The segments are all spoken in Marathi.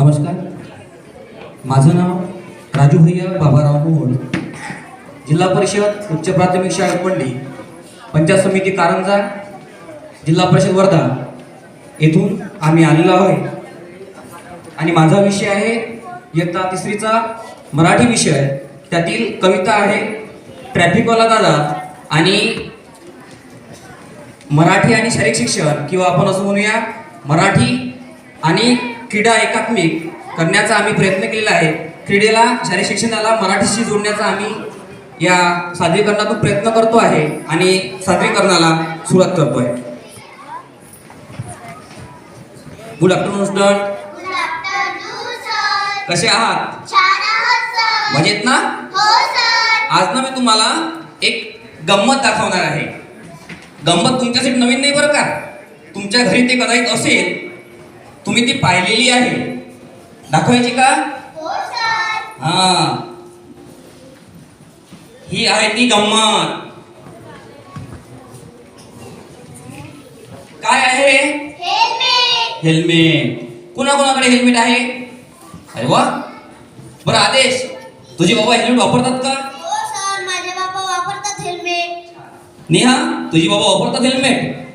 नमस्कार. माझं नाव राजू भैया बाबाराव मोहोळ. जिल्हा परिषद उच्च प्राथमिक शाळा पंडी पंचायत समिती कारंजा जिल्हा परिषद वर्धा. येथून आम्ही आलेलो आहे. आणि माझा विषय आहे इयत्ता तिसरीचा मराठी विषय. त्यातील कविता आहे ट्रॅफिकवाला दादा आणि मराठी आणि शारीरिक शिक्षण किंवा आपण असं म्हणूया मराठी आणि क्रीडा एकात्मिक करण्याचा आम्ही प्रयत्न केलेला आहे. क्रीडेला शारीरिक शिक्षणाला मराठीशी जोडण्याचा आम्ही या सादरीकरणातून प्रयत्न करतो आहे आणि सादरीकरणाला सुरुवात करतोय. Good afternoon student sir. कसे आहात. मजेत ना? हो. आज ना मी तुम्हाला एक गंमत दाखवणार आहे. गंमत तुमच्यासाठी नवीन नाही बरं का? तुमच्या घरी ते कदाचित असेल तुम्ही ती पाहिलेली आहे? दाखवायची का? हो, हा. ही आहे ती गंमत. काय आहे. हेल्मेट. हेल्मेट. आहे? अरे वा. बरं आदेश. तुझे बाबा हेल्मेट वापरतात का? हो, sir. माझे बाबा वापरतात helmet. नेहा तुझी बाबा वापरतात हेल्मेट?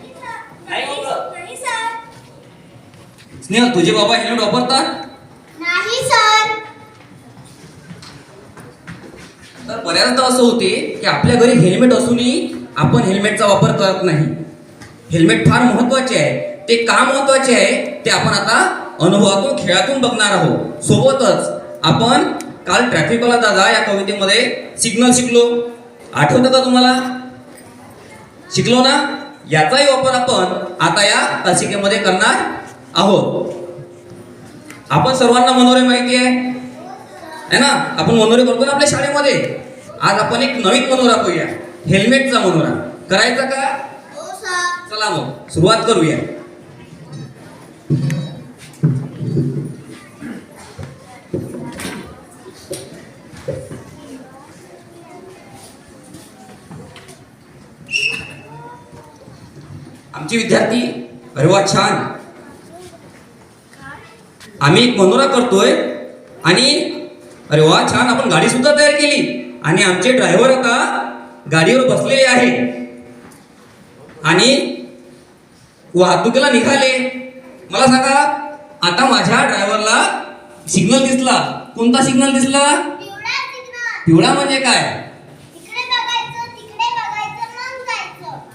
स्नेहा तुझे बाबा हेल्मेट वापरतात? नाही, sir. तर बऱ्याचदा असं होते की आपल्या घरी हेल्मेट असूनही आपण हेल्मेटचा वापर करत नाही. हेल्मेट फार महत्त्वाचे आहे. ते का महत्त्वाचे आहे ते आपण आता अनुभवातून खेळातून बघणार आहोत. सोबतच आपण काल ट्रॅफिकवाला दादा या कवितेमध्ये सिग्नल शिकलो. आठवतं का तुम्हाला? शिकलो ना? याचाही वापर आपण आता या तासिकेमध्ये करणार आहोत आपण सर्वांना मनोरे माहिती आहे? है ना? आपण मनोरे करतो ना आपल्या शाळेमध्ये. आज आपण एक नवीन मनोरा करूया हेल्मेटचा मनोरा करायचा का? हो. चला मग सुरुवात करूया. आमचे विद्यार्थी अरे वा छान. आम्ही एक मनोरा करतोय आणि अरे वा छान आपण गाडी सुद्धा तयार केली. आणि आमचे ड्रायव्हर आता गाडीवर बसलेले आहे. आणि वाहतुकीला निघाले. मला सांगा आता माझ्या ड्रायव्हरला सिग्नल दिसला. कोणता सिग्नल दिसला? पिवळा म्हणजे काय?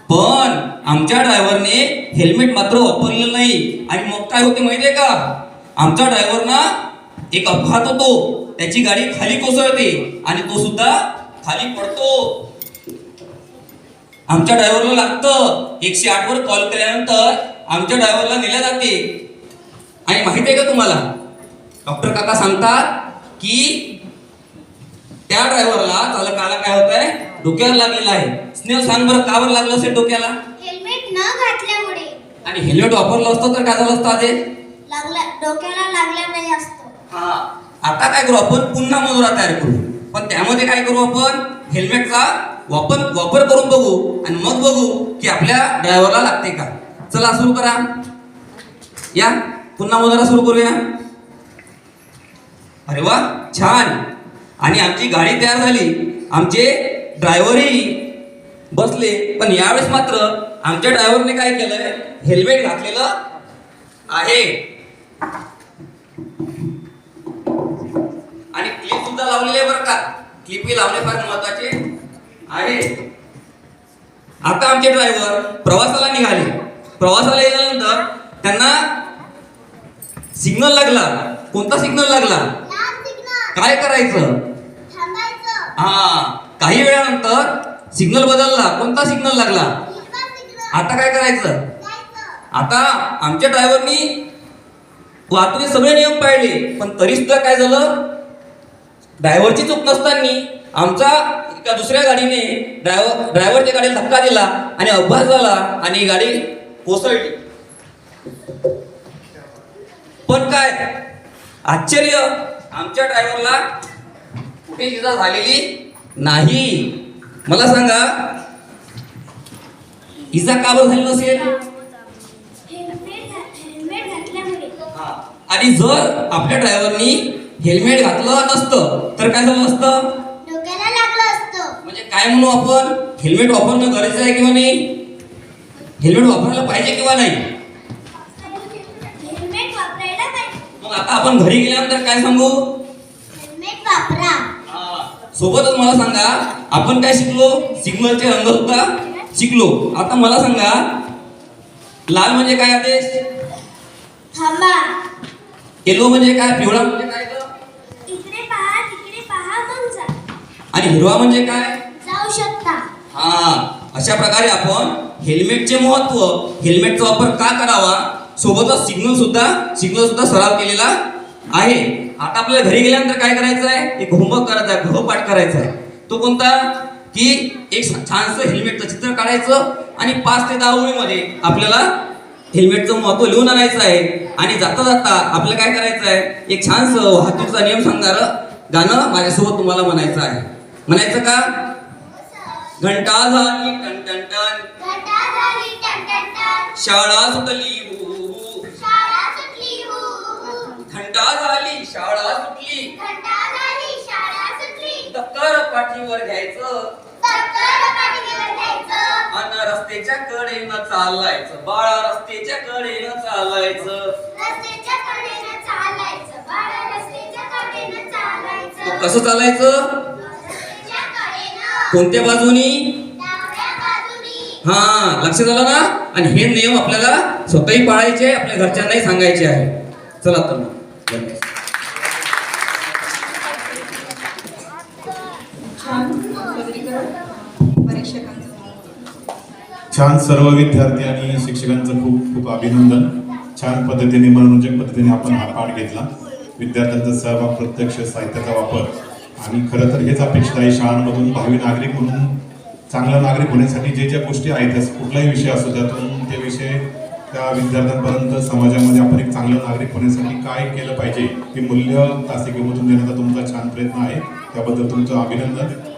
पण आमच्या ड्रायव्हरने हेल्मेट मात्र वापरलेलं नाही. आणि मग काय होते माहितीये का? आमच्या ड्रायव्हरना एक अपघात होतो. त्याची गाडी खाली कोसळते आणि तो सुद्धा खाली पडतो. आमच्या ड्रायव्हरला लागतं. एकशे आठ वर कॉल केल्यानंतर आमच्या ड्रायव्हरला नेल्या जाते. आणि माहिती आहे का तुम्हाला? डॉक्टर काका सांगतात की त्या ड्रायव्हरला चालकाला काय होत आहे डोक्यावर लागलेलं आहे. स्नेह सांग बरं का बरं लागलं असेल डोक्याला? Helmet न घातल्यामुळे. आणि हेल्मेट वापरलं असतं तर काय झालं असतं आधी? लागला डोक्याला नाही असतो. हा. आता काय करू आपण? पुन्हा मजुरा तयार करू. पण त्यामध्ये काय करू आपण? हेल्मेटचा वापर वापर करून बघू आणि मग बघू की आपल्या ड्रायव्हरला लागते का. चला सुरू करा. या. पुन्हा मजुरा सुरू करूया. अरे वा छान. आणि आमची गाडी तयार झाली. आमचे ड्रायव्हरही बसले. पण यावेळेस मात्र आमच्या ड्रायव्हरने काय केलंय? हेल्मेट घातलेलं आहे. आणि क्लिप सुद्धा लावलेली आहे बरं का. क्लिप ही लावणे फार महत्त्वाचे आहे. आता आमचे ड्रायव्हर प्रवासाला निघाले. प्रवासाला गेल्यानंतर त्यांना सिग्नल लागला. कोणता सिग्नल लागला. काय करायचं. हा काही वेळानंतर सिग्नल बदलला. कोणता सिग्नल लागला. आता काय करायचं. आता आमच्या ड्रायव्हरनी वाहतुकीचे सगळे नियम पाळले पण तरी सुद्धा काय झालं? ड्रायव्हरची चूक नसताना आमचा एका दुसऱ्या गाडीने ड्रायव्हर ड्रायव्हरच्या गाडीला धक्का दिला आणि अपघात झाला आणि गाडी कोसळली. पण काय? आश्चर्य! आमच्या ड्रायव्हरला कुठे इजा झालेली नाही. मला सांगा इजा का बरं झाली नसेल? आणि जर आपल्या ड्रायव्हरनी हेल्मेट घातलं नसतं तर काय झालं असतं? डोक्याला लागलं असतं. म्हणजे काय म्हणू आपण? हेल्मेट वापरणं गरजेचं आहे किंवा नाही? हेल्मेट वापरायला पाहिजे किंवा नाही? मग आता आपण घरी गेल्यानंतर काय सांगू? हेल्मेट वापरा. सोबतच मला सांगा आपण काय शिकलो? सिग्नलचे रंग सुद्धा शिकलो. आता मला सांगा लाल म्हणजे काय आदेश? थांबा. येलो म्हणजे काय? पिवळा म्हणजे काय? इकडे पहा तिकडे पहा मग जा. आणि हिरवा म्हणजे काय? जाऊ शकता. हा अशा प्रकारे आपण हेल्मेटचे महत्त्व हेल्मेटचा वापर का करावा? सोबतच सिग्नल सुद्धा सिग्नल सुद्धा सराव केलेला आहे. आता आपल्याला घरी गेल्यानंतर काय करायचं आहे? एक होमवर्क करायचा आहे गृहपाठ करायचा आहे. तो कोणता? की एक छानसं हेल्मेटचं चित्र काढायचं आणि पाच ते दहा ओळीमध्ये आपल्याला हेल्मेटचं महत्त्व लिहून आणायचं आहे. आणि जाता जाता आपल्याला काय करायचं आहे? एक छानसं वाहतूकचा नियम सांगणारं गाणं माझ्यासोबत तुम्हाला म्हणायचं आहे. म्हणायचं का? घंटा झाली टन टन टन. सुटली शाळा सुटली. घंटा झाली शाळा सुटली. दप्तर पाठीवर घ्यायचं. रस्त्याच्या कडेनं चालायचं. बाळा रस्त्याच्या कडेनं चालायचं. रस्त्याच्या कडेनं चालायचं. बाळा रस्त्याच्या कडेनं चालायचं. कसं चालायचं? रस्त्याच्या कडेनं. कोणत्या बाजूनी? हा लक्षात आलं ना? आणि हे नियम आपल्याला स्वतःही पाळायचे आपल्या घरच्यांनाही सांगायचे आहे. चला तर मग. छान सर्व विद्यार्थी आणि शिक्षकांचं खूप खूप अभिनंदन. छान पद्धतीने मनोरंजक पद्धतीने आपण हा पाठ घेतला. विद्यार्थ्यांचा सहभाग प्रत्यक्ष साहित्याचा वापर. आणि खरं तर हेच अपेक्षित आहे शाळांमधून भावी नागरिक म्हणून चांगला नागरिक होण्यासाठी जे ज्या गोष्टी आहेत त्यास कुठलाही विषय असो त्यातून ते विषय त्या विद्यार्थ्यांपर्यंत समाजामध्ये आपण एक चांगला नागरिक होण्यासाठी काय केलं पाहिजे हे मूल्य तासिकेमधून देण्याचा तुमचा छान प्रयत्न आहे. त्याबद्दल तुमचं अभिनंदन.